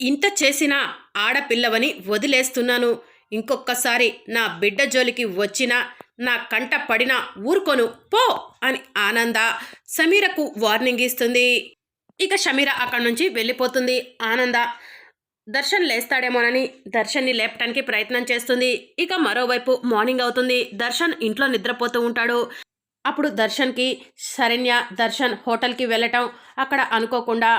ఇంత చేసిన ఆడపిల్లవని వదిలేస్తున్నాను. ఇంకొక్కసారి నా బిడ్డ జోలికి వచ్చినా నా కంట పడినా ఊరుకొను. పో! అని ఆనంద సమీరకు వార్నింగ్ ఇస్తుంది. ఇక షమీర అక్కడి నుంచి వెళ్ళిపోతుంది. ఆనంద దర్శన్ లేస్తాడేమోనని దర్శన్ని లేపటానికి ప్రయత్నం చేస్తుంది. ఇక మరోవైపు మార్నింగ్ అవుతుంది. దర్శన్ ఇంట్లో నిద్రపోతూ ఉంటాడు. అప్పుడు దర్శన్కి శరణ్య దర్శన్ హోటల్కి వెళ్ళటం అక్కడ అనుకోకుండా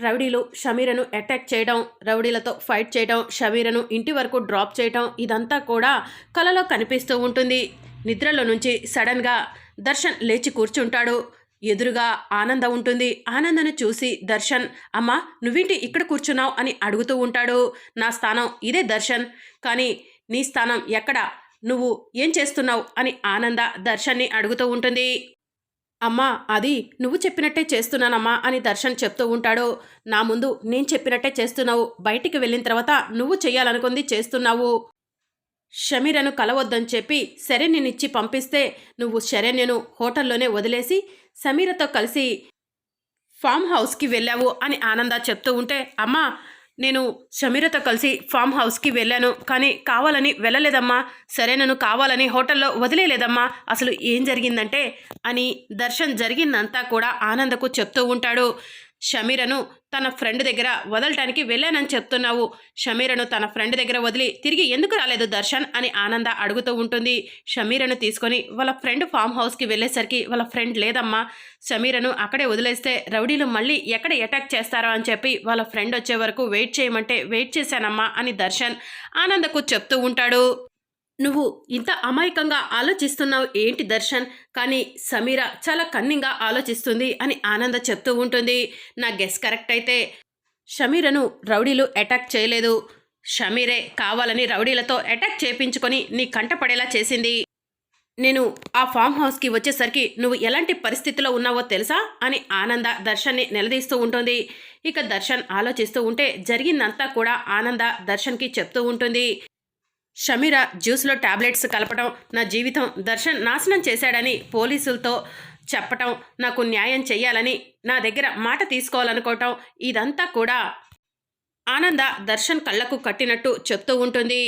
రౌడీలు షమీరను అటాక్ చేయడం రౌడీలతో ఫైట్ చేయడం షమీరను ఇంటి వరకు డ్రాప్ చేయడం ఇదంతా కూడా కలలో కనిపిస్తూ ఉంటుంది. నిద్రలో నుంచి సడన్గా దర్శన్ లేచి కూర్చుంటాడు. ఎదురుగా ఆనంద ఉంటుంది. ఆనందను చూసి దర్శన్ అమ్మా నువ్వేంటి ఇక్కడ కూర్చున్నావు? అని అడుగుతూ ఉంటాడు. నా స్థానం ఇదే దర్శన్. కానీ నీ స్థానం ఎక్కడ? నువ్వు ఏం చేస్తున్నావు? అని ఆనంద దర్శన్ని అడుగుతూ ఉంటుంది. అమ్మా అది నువ్వు చెప్పినట్టే చేస్తున్నానమ్మా అని దర్శన్ చెప్తూ ఉంటాడు. నా ముందు నేను చెప్పినట్టే చేస్తున్నావు. బయటికి వెళ్ళిన తర్వాత నువ్వు చేయాలనుకుంది చేస్తున్నావు. షమీరను కలవద్దని చెప్పి శరణ్యనిచ్చి పంపిస్తే నువ్వు శరణ్యను హోటల్లోనే వదిలేసి సమీరతో కలిసి ఫామ్ హౌస్కి వెళ్ళావు అని ఆనంద చెప్తూ ఉంటే అమ్మా నేను షమీరతో కలిసి ఫామ్ హౌస్కి వెళ్ళాను. కానీ కావాలని వెళ్ళలేదమ్మా. సరే నన్ను కావాలని హోటల్లో వదిలేలేదమ్మా అసలు ఏం జరిగిందంటే అని దర్శన్ జరిగిందంతా కూడా ఆనందకు చెప్తూ ఉంటాడు. షమీరను తన ఫ్రెండ్ దగ్గర వదలటానికి వెళ్ళానని చెప్తున్నావు. షమీరను తన ఫ్రెండ్ దగ్గర వదిలి తిరిగి ఎందుకు రాలేదు దర్శన్ అని ఆనంద అడుగుతూ ఉంటుంది. షమీరను తీసుకొని వాళ్ళ ఫ్రెండ్ ఫామ్ హౌస్కి వెళ్ళేసరికి వాళ్ళ ఫ్రెండ్ లేదమ్మా. షమీరను అక్కడే వదిలేస్తే రౌడీలు మళ్ళీ ఎక్కడ అటాక్ చేస్తారో అని చెప్పి వాళ్ళ ఫ్రెండ్ వచ్చే వరకు వెయిట్ చేయమంటే వెయిట్ చేశానమ్మా అని దర్శన్ ఆనందకు చెప్తూ ఉంటాడు. నువ్వు ఇంత అమాయకంగా ఆలోచిస్తున్నావు ఏంటి దర్శన్? కానీ సమీర చాలా కన్నింగా ఆలోచిస్తుంది అని ఆనంద చెప్తూ ఉంటుంది. నా గెస్ కరెక్ట్ అయితే షమీరను రౌడీలు అటాక్ చేయలేదు. షమీరే కావాలని రౌడీలతో అటాక్ చేపించుకొని నీ కంటపడేలా చేసింది. నేను ఆ ఫామ్ హౌస్కి వచ్చేసరికి నువ్వు ఎలాంటి పరిస్థితిలో ఉన్నావో తెలుసా? అని ఆనంద దర్శన్ని నిలదీస్తూ ఉంటుంది. ఇక దర్శన్ ఆలోచిస్తూ ఉంటే జరిగిందంతా కూడా ఆనంద దర్శన్కి చెప్తూ ఉంటుంది. షమీర జ్యూస్లో టాబ్లెట్స్ కలపడం నా జీవితం దర్శన్ నాశనం చేశాడని పోలీసులతో చెప్పటం నాకు న్యాయం చేయాలని నా దగ్గర మాట తీసుకోవాలనుకోవటం ఇదంతా కూడా. ఆనంద దర్శన్ కళ్ళకు కట్టినట్టు చెప్తూ ఉంటుంది.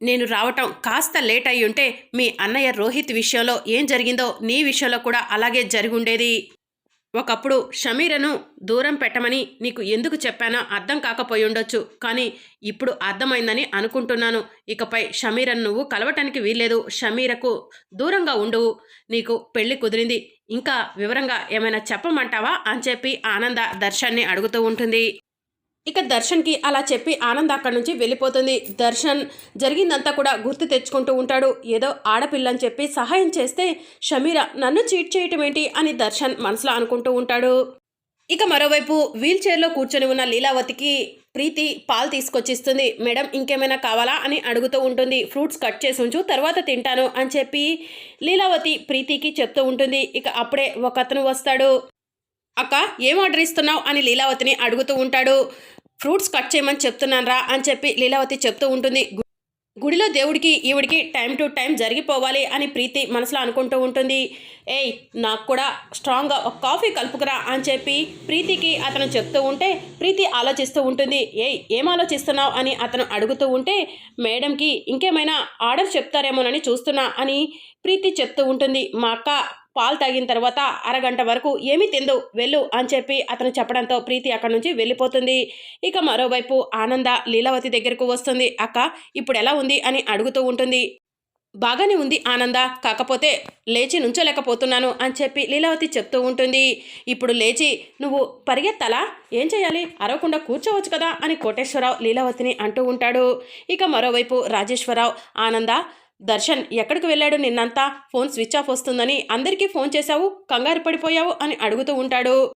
నేను రావటం కాస్త లేట్ అయి ఉంటే మీ అన్నయ్య రోహిత్ విషయంలో ఏం జరిగిందో నీ విషయంలో కూడా అలాగే జరిగుండేది. ఒకప్పుడు షమీరను దూరం పెట్టమని నీకు ఎందుకు చెప్పానో అర్థం కాకపోయి ఉండొచ్చు కానీ ఇప్పుడు అర్థమైందని అనుకుంటున్నాను. ఇకపై షమీరను నువ్వు కలవటానికి వీల్లేదు. షమీరకు దూరంగా ఉండు. నీకు పెళ్ళి కుదిరింది. ఇంకా వివరంగా ఏమైనా చెప్పమంటావా? అని చెప్పి ఆనంద దర్శన్ని అడుగుతూ ఉంటుంది. ఇక దర్శన్కి అలా చెప్పి ఆనంద్ అక్కడి నుంచి వెళ్ళిపోతుంది. దర్శన్ జరిగిందంతా కూడా గుర్తు తెచ్చుకుంటూ ఉంటాడు. ఏదో ఆడపిల్ల అని చెప్పి సహాయం చేస్తే షమీర నన్ను చీట్ చేయటం ఏంటి అని దర్శన్ మనసులో అనుకుంటూ ఉంటాడు. ఇక మరోవైపు వీల్ చైర్లో కూర్చొని ఉన్న లీలావతికి ప్రీతి పాలు తీసుకొచ్చిస్తుంది. మేడం ఇంకేమైనా కావాలా? అని అడుగుతూ ఉంటుంది. ఫ్రూట్స్ కట్ చేసి ఉంచు తర్వాత తింటాను అని చెప్పి లీలావతి ప్రీతికి చెప్తూ ఉంటుంది. ఇక అప్పుడే ఒక అతను వస్తాడు. అక్క ఏం ఆర్డర్ ఇస్తున్నావు? అని లీలావతిని అడుగుతూ ఉంటాడు. ఫ్రూట్స్ కట్ చేయమని చెప్తున్నాను రా అని చెప్పి లీలావతి చెప్తూ ఉంటుంది. గుడిలో దేవుడికి ఈవిడికి టైం టు టైం జరిగిపోవాలి అని ప్రీతి మనసులో అనుకుంటూ ఉంటుంది. ఏయ్ నాకు కూడా స్ట్రాంగ్గా ఒక కాఫీ కలుపుకురా అని చెప్పి ప్రీతికి అతను చెప్తూ ఉంటే ప్రీతి ఆలోచిస్తూ ఉంటుంది. ఏయ్ ఏం ఆలోచిస్తున్నావు అని అతను అడుగుతూ ఉంటే మేడంకి ఇంకేమైనా ఆర్డర్ చెప్తారేమోనని చూస్తున్నా అని ప్రీతి చెప్తూ ఉంటుంది. మా అక్క పాలు తాగిన తర్వాత అరగంట వరకు ఏమీ తిందు వెళ్ళు అని చెప్పి అతను చెప్పడంతో ప్రీతి అక్కడి నుంచి వెళ్ళిపోతుంది. ఇక మరోవైపు ఆనంద లీలావతి దగ్గరకు వస్తుంది. అక్క ఇప్పుడు ఎలా ఉంది అని అడుగుతూ ఉంటుంది. బాగానే ఉంది ఆనంద కాకపోతే లేచి నుంచోలేకపోతున్నాను అని చెప్పి లీలావతి చెప్తూ ఉంటుంది. ఇప్పుడు లేచి నువ్వు పరిగెత్తాలా? ఏం చేయాలి? అరవకుండా కూర్చోవచ్చు కదా అని కోటేశ్వరరావు లీలావతిని అంటూ ఉంటాడు. ఇక మరోవైపు రాజేశ్వరరావు ఆనంద దర్శన్ ఎక్కడికి వెళ్ళాడు నిన్నంతా? ఫోన్ స్విచ్ ఆఫ్ వస్తుందని అందరికీ ఫోన్ చేశావు కంగారు పడిపోయావు అని అడుగుతూ ఉంటాడు.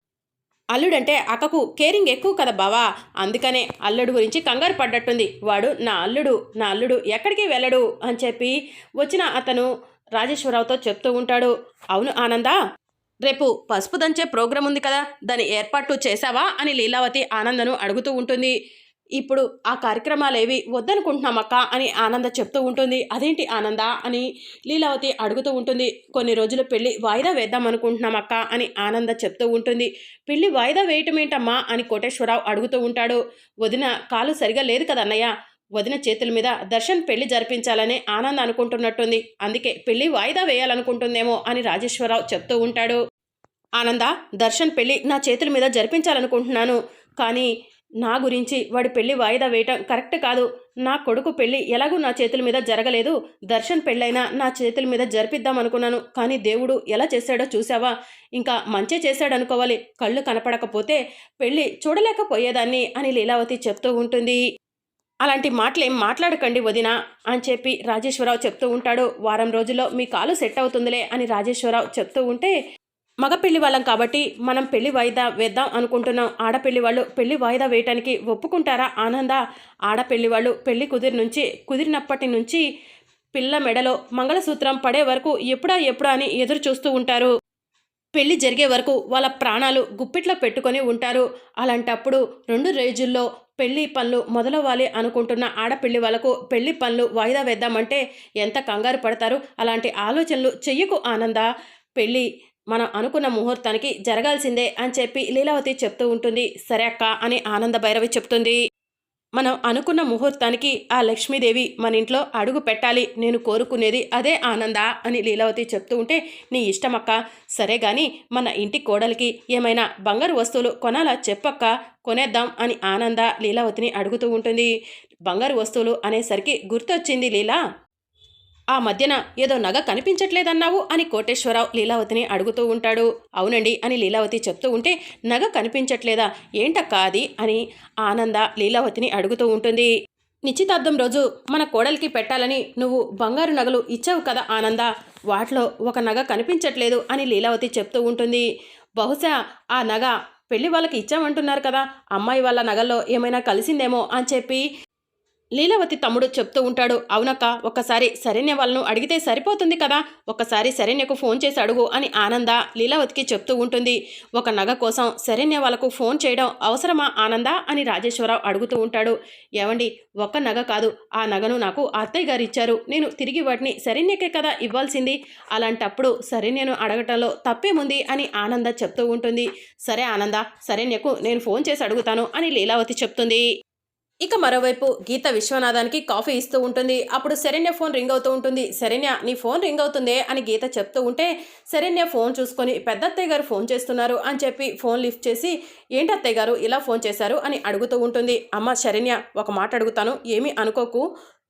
అల్లుడంటే అక్కకు కేరింగ్ ఎక్కువ కదా బావా? అందుకనే అల్లుడు గురించి కంగారు పడ్డట్టుంది. వాడు నా అల్లుడు నా అల్లుడు ఎక్కడికి వెళ్ళడు? అని చెప్పి వచ్చిన అతను రాజేశ్వరరావుతో చెప్తూ ఉంటాడు. అవును ఆనందా? రేపు పసుపు దంచే ప్రోగ్రాం ఉంది కదా దాని ఏర్పాటు చేశావా? అని లీలావతి ఆనందను అడుగుతూ ఉంటుంది. ఇప్పుడు ఆ కార్యక్రమాలేవి వద్దనుకుంటున్నామక్క అని ఆనంద చెప్తూ ఉంటుంది. అదేంటి ఆనంద అని లీలావతి అడుగుతూ ఉంటుంది. కొన్ని రోజులు పెళ్ళి వాయిదా వేద్దాం అనుకుంటున్నామక్క అని ఆనంద చెప్తూ ఉంటుంది. పెళ్ళి వాయిదా వేయటం ఏంటమ్మా అని కోటేశ్వరరావు అడుగుతూ ఉంటాడు. వదిన కాలు సరిగా లేదు కదన్నయ్య వదిన చేతుల మీద దర్శన్ పెళ్ళి జరిపించాలని ఆనంద్ అనుకుంటున్నట్టుంది. అందుకే పెళ్ళి వాయిదా వేయాలనుకుంటుందేమో అని రాజేశ్వరరావు చెప్తూ ఉంటాడు. ఆనంద దర్శన్ పెళ్ళి నా చేతుల మీద జరిపించాలనుకుంటున్నాను. కానీ నా గురించి వాడి పెళ్ళి వాయిదా వేయటం కరెక్ట్ కాదు. నా కొడుకు పెళ్ళి ఎలాగూ నా చేతుల మీద జరగలేదు. దర్శన్ పెళ్ళైనా నా చేతుల మీద జరిపిద్దాం అనుకున్నాను. కానీ దేవుడు ఎలా చేశాడో చూసావా ఇంకా మంచి చేశాడు అనుకోవాలి కళ్ళు కనపడకపోతే పెళ్ళి చూడలేకపోయేదాన్ని అని లీలావతి చెప్తూ ఉంటుంది. అలాంటి మాటలేం మాట్లాడకండి వదిన అని చెప్పి రాజేశ్వరరావు చెప్తూ ఉంటాడు. వారం రోజుల్లో మీ కాలు సెట్ అవుతుందిలే అని రాజేశ్వరరావు చెప్తూ ఉంటే మగ పెళ్ళి వాళ్ళం కాబట్టి మనం పెళ్ళి వాయిదా వేద్దాం అనుకుంటున్నాం. ఆడపెళ్ళి వాళ్ళు పెళ్ళి వాయిదా వేయటానికి ఒప్పుకుంటారా? ఆనంద ఆడపెళ్ళి వాళ్ళు పెళ్ళి కుదిరి నుంచి కుదిరినప్పటి నుంచి పిల్ల మెడలో మంగళసూత్రం పడే వరకు ఎప్పుడా ఎప్పుడా అని ఎదురు చూస్తూ ఉంటారు. పెళ్ళి జరిగే వరకు వాళ్ళ ప్రాణాలు గుప్పిట్లో పెట్టుకొని ఉంటారు. అలాంటప్పుడు రెండు రోజుల్లో పెళ్ళి పనులు మొదలవ్వాలి అనుకుంటున్న ఆడపిల్లి వాళ్ళకు పెళ్ళి పనులు వాయిదా వేద్దామంటే ఎంత కంగారు పడతారు? అలాంటి ఆలోచనలు చెయ్యకు ఆనంద. పెళ్ళి మనం అనుకున్న ముహూర్తానికి జరగాల్సిందే అని చెప్పి లీలావతి చెప్తూ ఉంటుంది. సరే అక్క అని ఆనంద భైరవి చెప్తుంది. మనం అనుకున్న ముహూర్తానికి ఆ లక్ష్మీదేవి మన ఇంట్లో అడుగు పెట్టాలి. నేను కోరుకునేది అదే ఆనంద అని లీలావతి చెప్తూ ఉంటే నీ ఇష్టమక్క సరే గాని మన ఇంటి కోడలికి ఏమైనా బంగారు వస్తువులు కొనాలా చెప్పక్క? కొనేద్దాం అని ఆనంద లీలావతిని అడుగుతూ ఉంటుంది. బంగారు వస్తువులు అనేసరికి గుర్తొచ్చింది లీలా. ఆ మధ్యన ఏదో నగ కనిపించట్లేదన్నావు అని కోటేశ్వరరావు లీలావతిని అడుగుతూ ఉంటాడు. అవునండి అని లీలావతి చెప్తూ ఉంటే నగ కనిపించట్లేదా? ఏంటక్కా అది? అని ఆనంద లీలావతిని అడుగుతూ ఉంటుంది. నిశ్చితార్థం రోజు మన కోడలికి పెట్టాలని నువ్వు బంగారు నగలు ఇచ్చావు కదా ఆనంద? వాటిలో ఒక నగ కనిపించట్లేదు అని లీలావతి చెప్తూ ఉంటుంది. బహుశా ఆ నగ పెళ్ళి వాళ్ళకి ఇచ్చామంటున్నారు కదా. అమ్మాయి వాళ్ళ నగల్లో ఏమైనా కలిసిందేమో అని చెప్పి లీలావతి తమ్ముడు చెప్తూ ఉంటాడు అవునక్క ఒక్కసారి శరణ్య వాళ్ళను అడిగితే సరిపోతుంది కదా? ఒక్కసారి శరణ్యకు ఫోన్ చేసి అడుగు అని ఆనంద లీలావతికి చెప్తూ ఉంటుంది. ఒక నగ కోసం శరణ్య వాళ్ళకు ఫోన్ చేయడం అవసరమా ఆనంద అని రాజేశ్వరరావు అడుగుతూ ఉంటాడు. ఏమండి ఒక్క నగ కాదు ఆ నగను నాకు అత్తయ్య గారు ఇచ్చారు. నేను తిరిగి వాటిని శరణ్యకే కదా ఇవ్వాల్సింది? అలాంటప్పుడు శరణ్యను అడగటంలో తప్పేముంది? అని ఆనంద చెప్తూ ఉంటుంది. సరే ఆనంద శరణ్యకు నేను ఫోన్ చేసి అడుగుతాను అని లీలావతి చెప్తుంది. ఇక మరోవైపు గీత విశ్వనాథానికి కాఫీ ఇస్తూ ఉంటుంది. అప్పుడు శరణ్య ఫోన్ రింగ్ అవుతూ ఉంటుంది. శరణ్య నీ ఫోన్ రింగ్ అవుతుందే అని గీత చెప్తూ ఉంటే శరణ్య ఫోన్ చూసుకొని పెద్ద అత్తయ్య గారు ఫోన్ చేస్తున్నారు అని చెప్పి ఫోన్ లిఫ్ట్ చేసి ఏంటి అత్తయ్య గారు ఇలా ఫోన్ చేశారు? అని అడుగుతూ ఉంటుంది. అమ్మ శరణ్య ఒక మాట అడుగుతాను. ఏమీ అనుకోకు.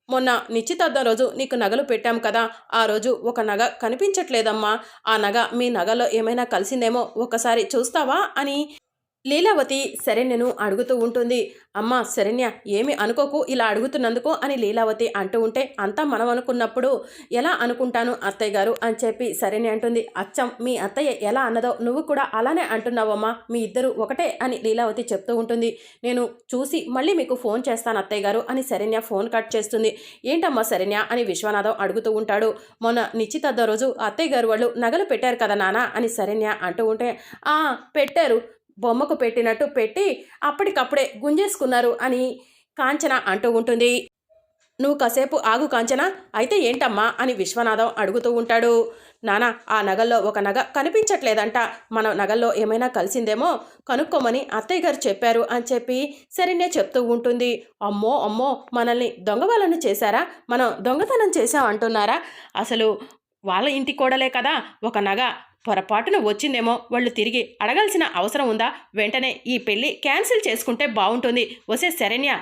మొన్న నిశ్చితార్థం రోజు నీకు నగలు పెట్టాం కదా. ఆ రోజు ఒక నగ కనిపించట్లేదమ్మా. ఆ నగ మీ నగలో ఏమైనా కలిసిందేమో ఒకసారి చూస్తావా? అని లీలావతి శరణ్యను అడుగుతూ ఉంటుంది. అమ్మ శరణ్య ఏమి అనుకోకు ఇలా అడుగుతున్నందుకు అని లీలావతి అంటూ ఉంటే అంతా మనం అనుకున్నప్పుడు ఎలా అనుకుంటాను అత్తయ్య గారు అని చెప్పి శరణ్య అంటుంది. అచ్చం మీ అత్తయ్య ఎలా అన్నదో నువ్వు కూడా అలానే అంటున్నావమ్మా మీ ఇద్దరు ఒకటే అని లీలావతి చెప్తూ ఉంటుంది. నేను చూసి మళ్ళీ మీకు ఫోన్ చేస్తాను అత్తయ్య గారు అని శరణ్య ఫోన్ కట్ చేస్తుంది. ఏంటమ్మా శరణ్య అని విశ్వనాథం అడుగుతూ ఉంటాడు. మొన్న నిశ్చితార్థ రోజు అత్తయ్య గారు వాళ్ళు నగలు పెట్టారు కదా నానా అని శరణ్య అంటూ ఉంటే ఆ పెట్టారు. బొమ్మకు పెట్టినట్టు పెట్టి అప్పటికప్పుడే గుంజేసుకున్నారు అని కాంచన అంటూ ఉంటుంది. నువ్వు కాసేపు ఆగు కాంచన అయితే ఏంటమ్మా? అని విశ్వనాథం అడుగుతూ ఉంటాడు. నానా ఆ నగల్లో ఒక నగ కనిపించట్లేదంట. మన నగల్లో ఏమైనా కలిసిందేమో కనుక్కోమని అత్తయ్య గారు చెప్పారు అని చెప్పి సరేనే చెప్తూ ఉంటుంది. అమ్మో అమ్మో మనల్ని దొంగ చేశారా? మనం దొంగతనం చేసాం అంటున్నారా? అసలు వాళ్ళ ఇంటి కోడలే కదా ఒక నగ పొరపాటున వచ్చిందేమో వాళ్ళు తిరిగి అడగాల్సిన అవసరం ఉందా? వెంటనే ఈ పెళ్ళి క్యాన్సిల్ చేసుకుంటే బాగుంటుంది వసే శరణ్య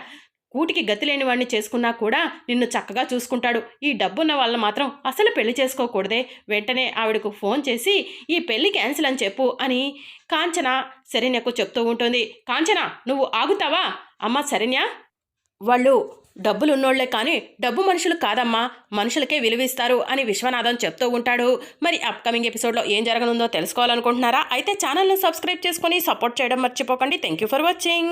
కూటికి గతి లేని వాడిని చేసుకున్నా కూడా నిన్ను చక్కగా చూసుకుంటాడు. ఈ డబ్బున్న వాళ్ళని మాత్రం అసలు పెళ్ళి చేసుకోకూడదే. వెంటనే ఆవిడకు ఫోన్ చేసి ఈ పెళ్ళి క్యాన్సిల్ అని చెప్పు అని కాంచన శరణ్యకు చెప్తూ ఉంటుంది. కాంచన నువ్వు ఆగుతావా? అమ్మ శరణ్య. వాళ్ళు డబ్బులు ఉన్నోళ్ళే కానీ డబ్బు మనుషులు కాదమ్మా మనుషులకే విలువిస్తారు అని విశ్వనాథం చెప్తూ ఉంటాడు. మరి అప్కమింగ్ ఎపిసోడ్లో ఏం జరగనుందో తెలుసుకోవాలనుకుంటున్నారా? అయితే ఛానల్ను సబ్స్క్రైబ్ చేసుకొని సపోర్ట్ చేయడం మర్చిపోకండి. Thank you for watching